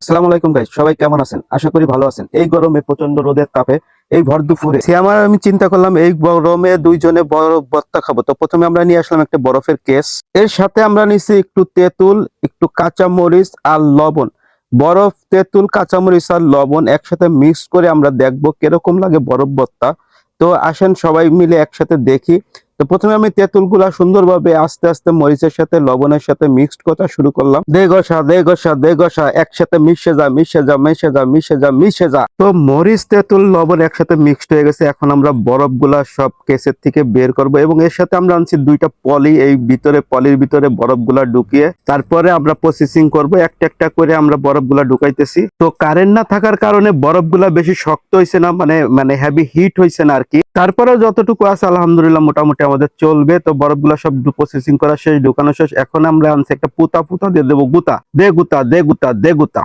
আসসালামু আলাইকুম গাইস সবাই কেমন আছেন? আশা করি ভালো আছেন। এই গরমে প্রচণ্ড রোদের তাপে এই ভর দুপুরে। সে আমার আমি চিন্তা করলাম, এই গরমে দুইজনে বরফ ভর্তা খাব। তো প্রথমে আমরা নিয়ে আসলাম একটা বরফের কেস। এর সাথে আমরা নিছি একটু তেঁতুল, একটু কাঁচা মরিচ আর লবণ। বরফ, তেঁতুল, কাঁচামরিচ আর লবণ একসাথে মিক্স করে আমরা দেখব কীরকম লাগে বরফ ভর্তা তো আসেন সবাই মিলে একসাথে দেখি তো প্রথমে আমি তেঁতুলগুলা সুন্দরভাবে আস্তে আস্তে মরিচের সাথে, লবণের সাথে মিক্সড করা শুরু করলাম। দে গসা দে গসা দে গসা, একসাথে মিশে যা মিশে যা মিশে যা মিশে যা মিশে যা। তো মরিচ, তেঁতুল, লবণ একসাথে মিক্সড হয়ে গেছে। এখন আমরা বরফগুলা সব কেসের থেকে বের করব এবং এর সাথে আমরা আনছি দুইটা পলি, এই ভিতরে, পলির ভিতরে বরফগুলা ঢুকিয়ে তারপরে আমরা প্রসেসিং করব। একটা একটা করে আমরা বরফগুলা ঢুকাইতেছি। তো কারেন্ট না থাকার কারণে বরফগুলা বেশি শক্ত হয়েছে না মানে মানে হেভি হিট হয়েছে না আর কি। তারপরেও যতটুকু আছে, আলহামদুলিল্লাহ মোটামুটি আমাদের চলবে। তো বরফগুলো সব প্রসেসিং করা শেষ, ঢুকানো শেষ। এখন আমরা আনছি একটা পুতা পুতা দিয়ে দেবো গুতা। দে গুতা দে গুতা দে গুতা।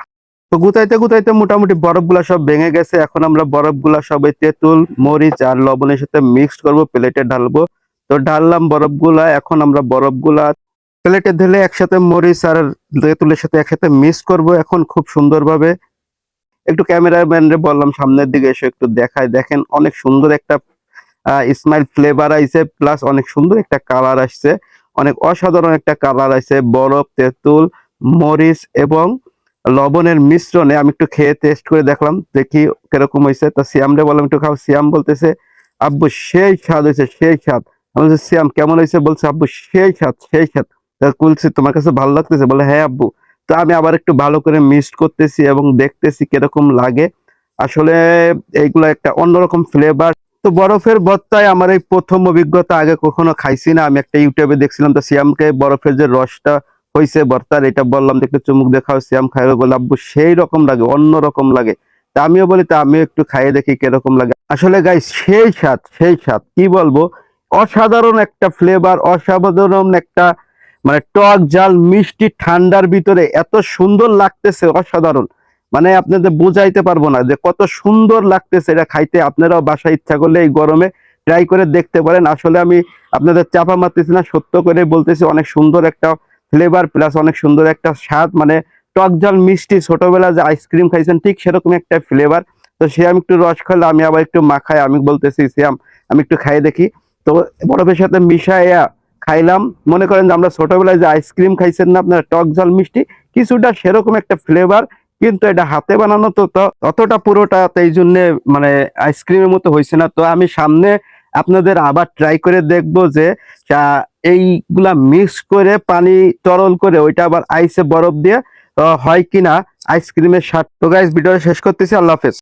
তো গুতাইতে গুতাইতে মোটামুটি বরফগুলা সব ভেঙে গেছে। এখন আমরা বরফগুলা সব তেঁতুল, মরিচ আর লবণের সাথে মিক্সড করব প্লেটে ঢালবো। তো ঢাললাম বরফগুলা, এখন আমরা বরফগুলা প্লেটে ঢেলে একসাথে মরিচ আর তেঁতুলের সাথে একসাথে মিক্স করব। এখন খুব সুন্দরভাবে। একটু ক্যামেরাম্যানরে বললাম, সামনের দিকে এসে একটু দেখায়। দেখেন অনেক সুন্দর একটা স্মাইল ফ্লেভার আইছে প্লাস অনেক সুন্দর একটা কালার আসছে। অনেক অসাধারণ একটা কালার আছে বরফ, তেঁতুল, মরিচ এবং লবণের মিশ্রণে আমি একটু খেয়ে টেস্ট করে দেখলাম, দেখি কীরকম হয়েছে তো সিয়ামরে বললাম, একটু খাও। সিয়াম বলতেছে, আব্বু, সেই স্বাদ হয়েছে সেই স্বাদ। আমি বলছি, সিয়াম, কেমন হয়েছে বলছে, আব্বু, সেই স্বাদ সেই স্বাদ। তা বলছি তোমার কাছে ভালো লাগতেছে? বলে হ্যাঁ আব্বু। তো আমি আবার একটু ভালো করে মিক্সড করতেছি এবং দেখতেছি কীরকম লাগে। আসলে এইগুলো একটা অন্যরকম ফ্লেভার তো বরফের ভর্তায় আমার এই প্রথম অভিজ্ঞতা আগে কখনো খাইছি না। আমি একটা ইউটিউবে দেখছিলাম তো সিয়ামকে বরফের যে রসটা হয়েছে ভর্তার এটা বললাম একটু চুমুক দেখাও, সিয়াম খাইবে বলে, আব্বু, সেই রকম লাগে, অন্য রকম লাগে। তা আমিও বলি, তা আমিও একটু খাইয়ে দেখি কীরকম লাগে। আসলে গাই সেই স্বাদ সেই স্বাদ, কি বলব? অসাধারণ একটা ফ্লেভার অসাধারণ একটা মানে টক জাল, মিষ্টি, ঠান্ডার ভিতরে এত সুন্দর লাগতেছে, অসাধারণ। মানে আপনাদের বুঝাইতে পারব না যে কত সুন্দর লাগতেছে এটা খাইতে। আপনারাও বাসায় ইচ্ছা করলে এই গরমে ট্রাই করে দেখতে পারেন। আসলে আমি আপনাদের চাপা মারতেছি না, সত্য করে বলতেছি, অনেক সুন্দর একটা ফ্লেভার প্লাস অনেক সুন্দর একটা স্বাদ মানে টক জল মিষ্টি ছোটবেলা যে আইসক্রিম খাইছেন, ঠিক সেরকম একটা ফ্লেভার তো সে আমি একটু রস খেলে আমি আবার একটু মাখাই, আমি বলতেছি শ্যাম আমি একটু খাইয়ে দেখি। তো বরফের সাথে মিশাইয়া খাইলাম। মনে করেন যে আমরা ছোটবেলায় যে আইসক্রিম খাইছেন না আপনারা টক জল মিষ্টি, কিছুটা সেরকম একটা ফ্লেভার কিন্তু এটা হাতে বানানো তো অতটা পুরোটা এই জন্য মানে আইসক্রিমের মতো হয়েছে না। তো আমি সামনে আপনাদের আবার ট্রাই করে দেখব যে এইগুলা মিক্স করে পানি তরল করে ওইটা আবার আইসে বরফ দিয়ে হয় কিনা আইসক্রিমের স্বাদ। তো গাইস ভিডিও শেষ করতেছি, আল্লাহ হাফেজ।